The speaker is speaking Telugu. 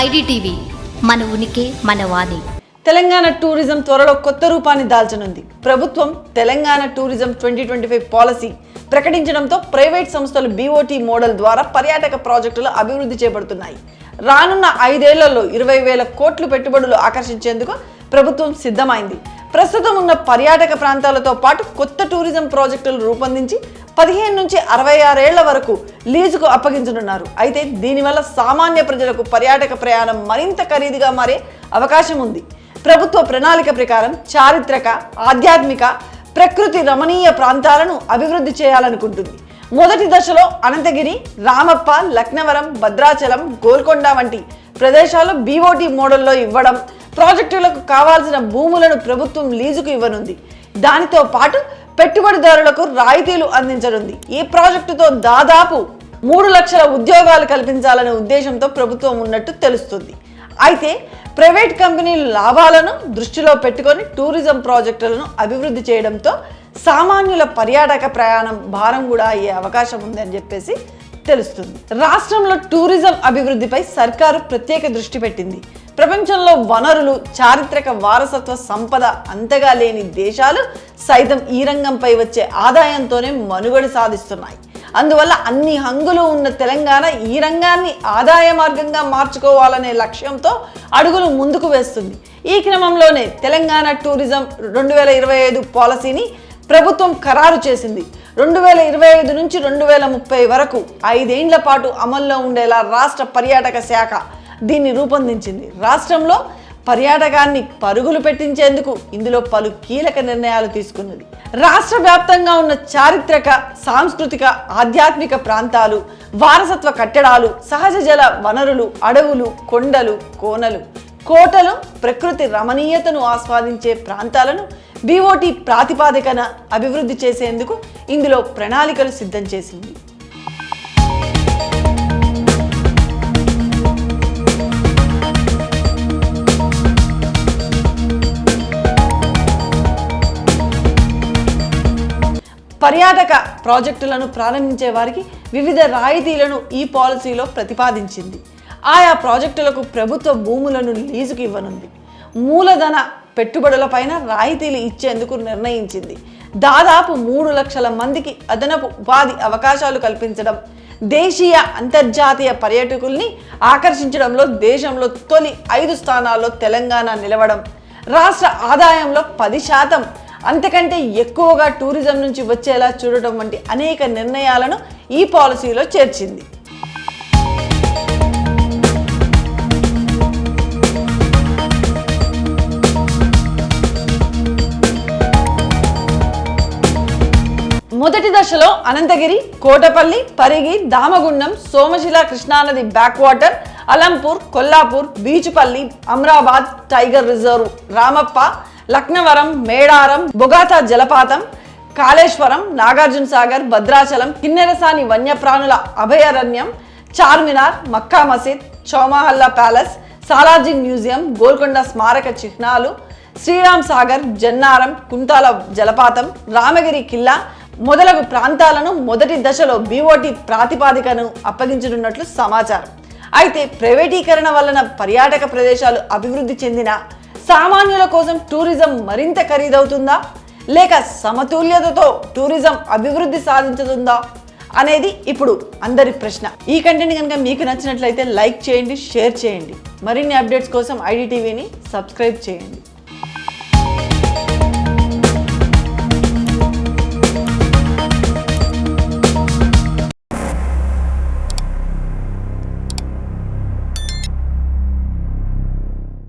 ఐడిటీవీ మన ఉనికి మన వాణి. తెలంగాణ టూరిజం త్వరలో కొత్త రూపాన్ని దాల్చనుంది. ప్రభుత్వం Telangana tourism twenty twenty five policy ప్రకటించడంతో ప్రైవేట్ సంస్థలు బీఓటీ మోడల్ ద్వారా పర్యాటక ప్రాజెక్టులు అభివృద్ధి చేపడుతున్నాయి. రానున్న ఐదేళ్ళలో ఇరవై వేల కోట్లు పెట్టుబడులు ఆకర్షించేందుకు ప్రభుత్వం సిద్ధమైంది. ప్రస్తుతం ఉన్న పర్యాటక ప్రాంతాలతో పాటు కొత్త టూరిజం ప్రాజెక్టులు రూపొందించి పదిహేను నుంచి అరవై ఆరేళ్ళ వరకు లీజుకు అప్పగించనున్నారు. అయితే దీనివల్ల సామాన్య ప్రజలకు పర్యాటక ప్రయాణం మరింత ఖరీదుగా మారే అవకాశం ఉంది. ప్రభుత్వ ప్రణాళిక ప్రకారం చారిత్రక ఆధ్యాత్మిక ప్రకృతి రమణీయ ప్రాంతాలను అభివృద్ధి చేయాలనుకుంటుంది. మొదటి దశలో అనంతగిరి రామప్ప లక్నవరం భద్రాచలం గోల్కొండ వంటి ప్రదేశాలు బీఓటీ మోడల్లో ఇవ్వడం ప్రాజెక్టులకు కావాల్సిన భూములను ప్రభుత్వం లీజుకు ఇవ్వనుంది. దానితో పాటు పెట్టుబడిదారులకు రాయితీలు అందించనుంది. ఈ ప్రాజెక్టుతో దాదాపు మూడు లక్షల ఉద్యోగాలు కల్పించాలనే ఉద్దేశంతో ప్రభుత్వం ఉన్నట్టు తెలుస్తుంది. అయితే ప్రైవేట్ కంపెనీలు లాభాలను దృష్టిలో పెట్టుకొని టూరిజం ప్రాజెక్టులను అభివృద్ధి చేయడంతో సామాన్యుల పర్యాటక ప్రయాణం భారం కూడా అయ్యే అవకాశం ఉందని చెప్పేసి తెలుస్తుంది. రాష్ట్రంలో టూరిజం అభివృద్ధిపై సర్కారు ప్రత్యేక దృష్టి పెట్టింది. ప్రపంచంలో వనరులు చారిత్రక వారసత్వ సంపద అంతగా లేని దేశాలు సైతం ఈ రంగంపై వచ్చే ఆదాయంతోనే మనుగడ సాధిస్తున్నాయి. అందువల్ల అన్ని హంగులు ఉన్న తెలంగాణ ఈ రంగాన్ని ఆదాయ మార్గంగా మార్చుకోవాలనే లక్ష్యంతో అడుగులు ముందుకు వేస్తుంది. ఈ క్రమంలోనే తెలంగాణ టూరిజం రెండు వేల ఇరవై ఐదు పాలసీని ప్రభుత్వం ఖరారు చేసింది. రెండు వేల ఇరవై ఐదు నుంచి రెండు వేల ముప్పై వరకు ఐదేండ్ల పాటు అమల్లో ఉండేలా రాష్ట్ర పర్యాటక శాఖ దీన్ని రూపొందించింది. రాష్ట్రంలో పర్యాటకాన్ని పరుగులు పెట్టించేందుకు ఇందులో పలు కీలక నిర్ణయాలు తీసుకున్నది. రాష్ట్ర వ్యాప్తంగా ఉన్న చారిత్రక సాంస్కృతిక ఆధ్యాత్మిక ప్రాంతాలు వారసత్వ కట్టడాలు సహజ జల వనరులు అడవులు కొండలు కోనలు కోటలు ప్రకృతి రమణీయతను ఆస్వాదించే ప్రాంతాలను బీఓటీ ప్రాతిపాదికన అభివృద్ధి చేసేందుకు ఇందులో ప్రణాళికలు సిద్ధం చేసింది. పర్యాటక ప్రాజెక్టులను ప్రారంభించే వారికి వివిధ రాయితీలను ఈ పాలసీలో ప్రతిపాదించింది. ఆయా ప్రాజెక్టులకు ప్రభుత్వ భూములను లీజుకు ఇవ్వనుంది. మూలధన పెట్టుబడులపైన రాయితీలు ఇచ్చేందుకు నిర్ణయించింది. దాదాపు మూడు లక్షల మందికి అదనపు ఉపాధి అవకాశాలు కల్పించడం దేశీయ అంతర్జాతీయ పర్యాటకుల్ని ఆకర్షించడంలో దేశంలో తొలి ఐదు స్థానాల్లో తెలంగాణ నిలవడం రాష్ట్ర ఆదాయంలో పది శాతం అంతకంటే ఎక్కువగా టూరిజం నుంచి వచ్చేలా చూడటం వంటి అనేక నిర్ణయాలను ఈ పాలసీలో చేర్చింది. మొదటి దశలో అనంతగిరి కోటపల్లి పరిగి దామగుండం సోమశిల కృష్ణానది back water Alampur Kollapur Beechupally Amrabad tiger reserve Ramappa Laknavaram Medaram Bogatha జలపాతం కాళేశ్వరం నాగార్జున సాగర్ భద్రాచలం కిన్నెరసాని వన్యప్రాణుల అభయారణ్యం చార్మినార్ మక్కా మసీద్ చౌమహల్లా ప్యాలెస్ సాలార్జింగ్ మ్యూజియం గోల్కొండ స్మారక చిహ్నాలు శ్రీరామ్ సాగర్ జన్నారం కుంతాల జలపాతం రామగిరి కిల్లా మొదలగు ప్రాంతాలను మొదటి దశలో బీఓటీ ప్రాతిపాదికను అప్పగించనున్నట్లు సమాచారం. అయితే ప్రైవేటీకరణ వలన పర్యాటక ప్రదేశాలు అభివృద్ధి చెందిన సామాన్యుల కోసం టూరిజం మరింత ఖరీదవుతుందా? లేక సమతుల్యతతో టూరిజం అభివృద్ధి సాధించుతుందా? అనేది ఇప్పుడు అందరి ప్రశ్న. ఈ కంటెంట్ కనుక మీకు నచ్చినట్లయితే లైక్ చేయండి షేర్ చేయండి. మరిన్ని అప్డేట్స్ కోసం ఐడి టీవీని సబ్స్క్రైబ్ చేయండి.